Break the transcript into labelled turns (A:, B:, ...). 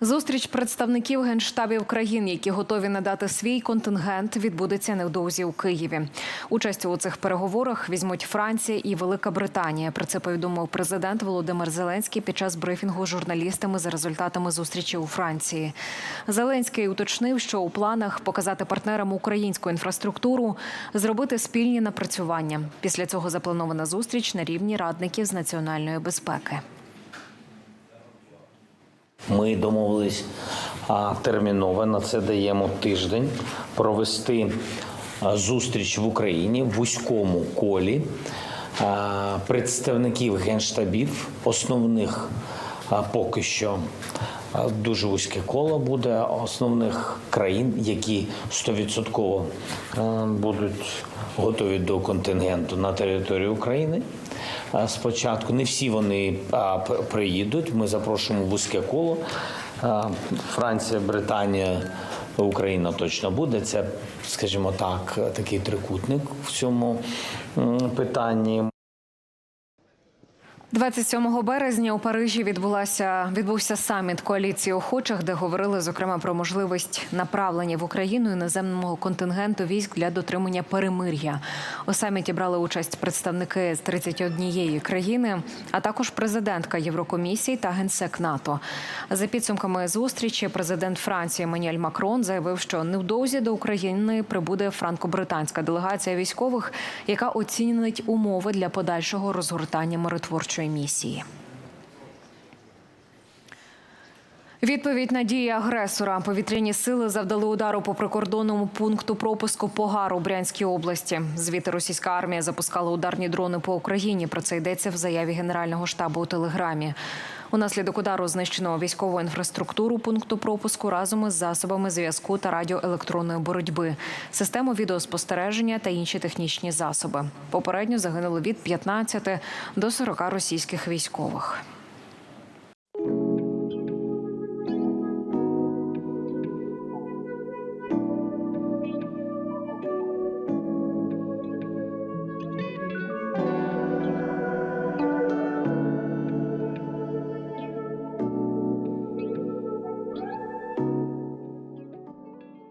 A: Зустріч представників генштабів країн, які готові надати свій контингент, відбудеться невдовзі у Києві. Участь у цих переговорах візьмуть Франція і Велика Британія. Про це повідомив президент Володимир Зеленський під час брифінгу з журналістами за результатами зустрічі у Франції. Зеленський уточнив, що у планах показати партнерам українську інфраструктуру, зробити спільні напрацювання. Після цього запланована зустріч на рівні радників з національної безпеки.
B: Ми домовились терміново на це даємо тиждень провести зустріч в Україні в вузькому колі представників генштабів, основних поки що. Дуже вузьке коло буде основних країн, які 100% будуть готові до контингенту на території України. А, Спочатку не всі вони приїдуть. Ми запрошуємо вузьке коло. Франція, Британія, Україна точно буде. Це, скажімо так, такий трикутник в цьому питанні.
A: 27 березня у Парижі відбулася відбувся саміт коаліції охочих, де говорили зокрема про можливість направлення в Україну іноземного контингенту військ для дотримання перемир'я. У саміті брали участь представники з 31 країни, а також президентка Єврокомісії та генсек НАТО. За підсумками зустрічі, президент Франції Еммануель Макрон заявив, що невдовзі до України прибуде франко-британська делегація військових, яка оцінить умови для подальшого розгортання миротворчої місії. Відповідь на дії агресора повітряні сили завдали удару по прикордонному пункту пропуску Погар у Брянській області. Звідти російська армія запускала ударні дрони по Україні. Про це йдеться в заяві Генерального штабу у телеграмі. Унаслідок удару знищено військову інфраструктуру пункту пропуску разом із засобами зв'язку та радіоелектронної боротьби, систему відеоспостереження та інші технічні засоби. Попередньо загинули від 15 до 40 російських військових.